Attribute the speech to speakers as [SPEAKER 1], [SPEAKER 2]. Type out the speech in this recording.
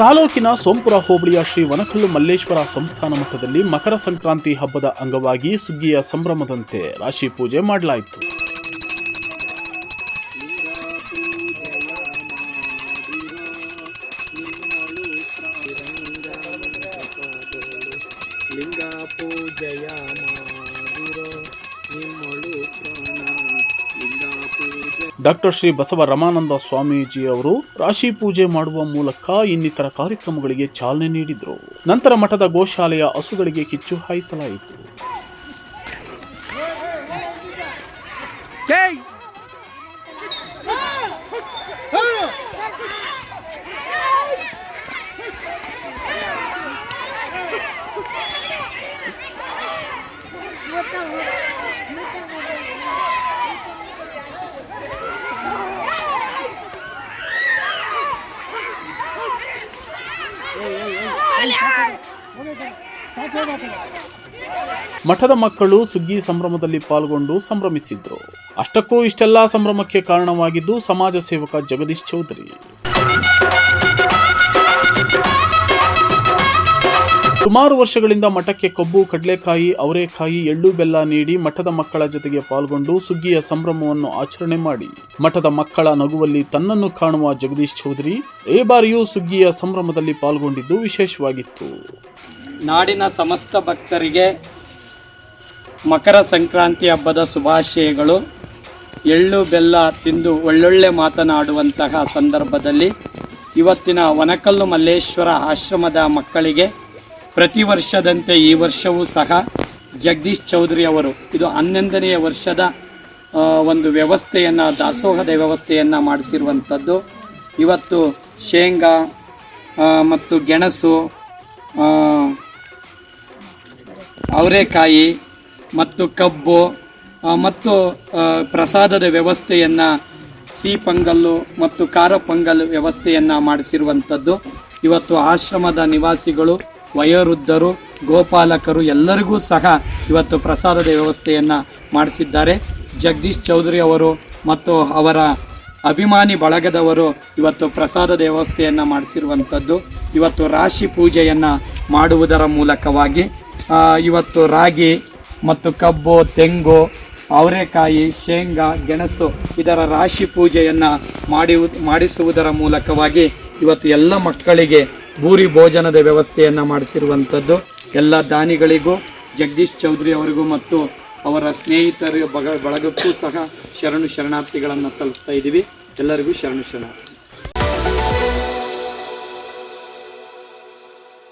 [SPEAKER 1] ತಾಲೂಕಿನ ಸೋಂಪುರ ಹೋಬಳಿಯ ಶ್ರೀ ವನಕಲ್ಲು ಮಲ್ಲೇಶ್ವರ ಸಂಸ್ಥಾನ ಮಠದಲ್ಲಿ ಮಕರ ಸಂಕ್ರಾಂತಿ ಹಬ್ಬದ ಅಂಗವಾಗಿ ಸುಗ್ಗಿಯ ಸಂಭ್ರಮದಂತೆ ರಾಶಿ ಪೂಜೆ ಮಾಡಲಾಯಿತು. ಡಾಕ್ಟರ್ ಶ್ರೀ ಬಸವ ರಮಾನಂದ ಸ್ವಾಮೀಜಿ ಅವರು ರಾಶಿ ಪೂಜೆ ಮಾಡುವ ಮೂಲಕ ಇನ್ನಿತರ ಕಾರ್ಯಕ್ರಮಗಳಿಗೆ ಚಾಲನೆ ನೀಡಿದರು. ನಂತರ ಮಠದ ಗೋಶಾಲೆಯ ಹಸುಗಳಿಗೆ ಕಿಚ್ಚು ಹಾಯಿಸಲಾಯಿತು. ಮಠದ ಮಕ್ಕಳು ಸುಗ್ಗಿ ಸಂಭ್ರಮದಲ್ಲಿ ಪಾಲ್ಗೊಂಡು ಸಂಭ್ರಮಿಸಿದ್ರು. ಅಷ್ಟಕ್ಕೂ ಇಷ್ಟೆಲ್ಲಾ ಸಂಭ್ರಮಕ್ಕೆ ಕಾರಣವಾಗಿದ್ದು ಸಮಾಜ ಸೇವಕ ಜಗದೀಶ್ ಚೌಧರಿ. ಸುಮಾರು ವರ್ಷಗಳಿಂದ ಮಠಕ್ಕೆ ಕಬ್ಬು, ಕಡಲೆಕಾಯಿ, ಅವರೆಕಾಯಿ, ಎಳ್ಳು ಬೆಲ್ಲ ನೀಡಿ ಮಠದ ಮಕ್ಕಳ ಜೊತೆಗೆ ಪಾಲ್ಗೊಂಡು ಸುಗ್ಗಿಯ ಸಂಭ್ರಮವನ್ನು ಆಚರಣೆ ಮಾಡಿ. ಮಠದ ಮಕ್ಕಳ ನಗುವಲ್ಲಿ ತನ್ನನ್ನು ಕಾಣುವ ಜಗದೀಶ್ ಚೌಧರಿ ಈ ಬಾರಿಯೂ ಸುಗ್ಗಿಯ ಸಂಭ್ರಮದಲ್ಲಿ ಪಾಲ್ಗೊಂಡಿದ್ದು ವಿಶೇಷವಾಗಿತ್ತು.
[SPEAKER 2] ನಾಡಿನ ಸಮಸ್ತ ಭಕ್ತರಿಗೆ ಮಕರ ಸಂಕ್ರಾಂತಿ ಹಬ್ಬದ ಶುಭಾಶಯಗಳು. ಎಳ್ಳು, ಬೆಲ್ಲ ತಿಂದು ಒಳ್ಳೊಳ್ಳೆ ಮಾತನಾಡುವಂತಹ ಸಂದರ್ಭದಲ್ಲಿ ಇವತ್ತಿನ ವನಕಲ್ಲು ಮಲ್ಲೇಶ್ವರ ಆಶ್ರಮದ ಮಕ್ಕಳಿಗೆ ಪ್ರತಿ ವರ್ಷದಂತೆ ಈ ವರ್ಷವೂ ಸಹ ಜಗದೀಶ್ ಚೌಧರಿ ಅವರು, ಇದು ಹನ್ನೊಂದನೆಯ ವರ್ಷದ ಒಂದು ವ್ಯವಸ್ಥೆಯನ್ನು, ದಾಸೋಹದ ವ್ಯವಸ್ಥೆಯನ್ನು ಮಾಡಿಸಿರುವಂಥದ್ದು. ಇವತ್ತು ಶೇಂಗಾ ಮತ್ತು ಗೆಣಸು ಅವರೆಕಾಯಿ ಮತ್ತು ಕಬ್ಬು ಮತ್ತು ಪ್ರಸಾದದ ವ್ಯವಸ್ಥೆಯನ್ನು, ಸಿಹಿ ಪೊಂಗಲ್ಲು ಮತ್ತು ಖಾರ ಪೊಂಗಲ್ ವ್ಯವಸ್ಥೆಯನ್ನು ಮಾಡಿಸಿರುವಂಥದ್ದು. ಇವತ್ತು ಆಶ್ರಮದ ನಿವಾಸಿಗಳು ವಯೋವೃದ್ಧರು, ಗೋಪಾಲಕರು ಎಲ್ಲರಿಗೂ ಸಹ ಇವತ್ತು ಪ್ರಸಾದದ ವ್ಯವಸ್ಥೆಯನ್ನು ಮಾಡಿಸಿದ್ದಾರೆ. ಜಗದೀಶ್ ಚೌಧರಿ ಅವರು ಮತ್ತು ಅವರ ಅಭಿಮಾನಿ ಬಳಗದವರು ಇವತ್ತು ಪ್ರಸಾದದ ವ್ಯವಸ್ಥೆಯನ್ನು ಮಾಡಿಸಿರುವಂಥದ್ದು. ಇವತ್ತು ರಾಶಿ ಪೂಜೆಯನ್ನು ಮಾಡುವುದರ ಮೂಲಕವಾಗಿ ಇವತ್ತು ರಾಗಿ ಮತ್ತು ಕಬ್ಬು, ತೆಂಗು, ಅವರೆಕಾಯಿ, ಶೇಂಗಾ, ಗೆಣಸು ಇದರ ರಾಶಿ ಪೂಜೆಯನ್ನು ಮಾಡಿ ಮಾಡಿಸುವುದರ ಮೂಲಕವಾಗಿ ಇವತ್ತು ಎಲ್ಲ ಮಕ್ಕಳಿಗೆ ಭೂರಿ ಭೋಜನದ ವ್ಯವಸ್ಥೆಯನ್ನು ಮಾಡಿಸಿರುವಂಥದ್ದು ಎಲ್ಲ ದಾನಿಗಳಿಗೂ, ಜಗದೀಶ್ ಚೌಧರಿ ಅವರಿಗೂ ಮತ್ತು ಅವರ ಸ್ನೇಹಿತರ ಬಗ, ಬಳಗಕ್ಕೂ ಸಹ ಶರಣು ಶರಣಾರ್ಥಿಗಳನ್ನು ಸಲ್ಲಿಸ್ತಾ ಇದ್ದೀವಿ ಎಲ್ಲರಿಗೂ ಶರಣು ಶರಣಾರ್ಥಿ.